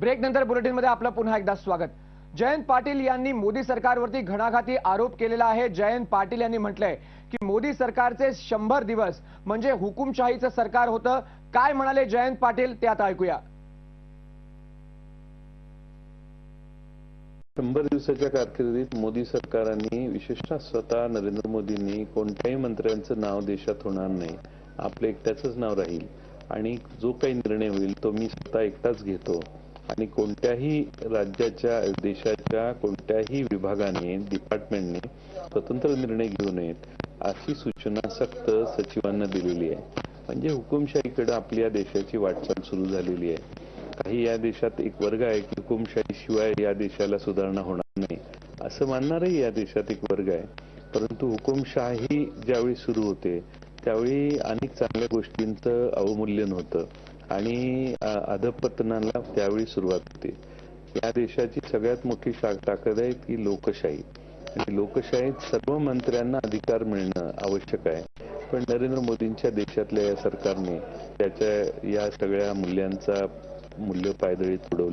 Break नंतर बुलेटिनमध्ये आपलं पुन्हा एकदा स्वागत. जयंत पाटील यांनी मोदी सरकारवरती घणाघाती आरोप केलेला आहे. जयंत पाटील यांनी म्हटलंय की मोदी सरकारचे शंभर दिवस म्हणजे हुकुमशाहीचं सरकार होतं. काय म्हणाले जयंत पाटील ते आता ऐकूया. शंभर दिवसाच्या कारकिर्दीत मोदी सरकारांनी विशेषतः स्वतः नरेंद्र मोदींनी कोणत्याही मंत्र्यांचं नाव देशात होणार नाही. आपलं एकट्याचंच नाव राहील. आणि जो काही निर्णय होईल तो मी स्वतः एकटाच घेतो. आणि कोणत्याही राज्याच्या देशाच्या कोणत्याही विभागाने डिपार्टमेंटने स्वतंत्र निर्णय घेऊ नयेत अशी सूचना सक्त सचिवांना दिलेली आहे. म्हणजे हुकुमशाहीकडे आपल्या देशाची वाटचाल सुरू झालेली आहे. काही या देशात एक वर्ग आहे की हुकुमशाही शिवाय या देशाला सुधारणा होणार नाही. असं मानणारही या देशात एक वर्ग आहे. परंतु हुकुमशाही ज्यावेळी सुरू होते त्यावेळी अनेक चांगल्या गोष्टींचं अवमूल्यन होतं आणि अधपतनाला त्यावेळी सुरुवात होते. या देशाची सगळ्यात मोठी ताकद आहे ती लोकशाही. आणि लोकशाहीत सर्व मंत्र्यांना अधिकार मिळणं आवश्यक आहे. पण नरेंद्र मोदींच्या देशातल्या या सरकारने त्याच्या या सगळ्या मूल्यांचा मूल्य पायदळीत उडवली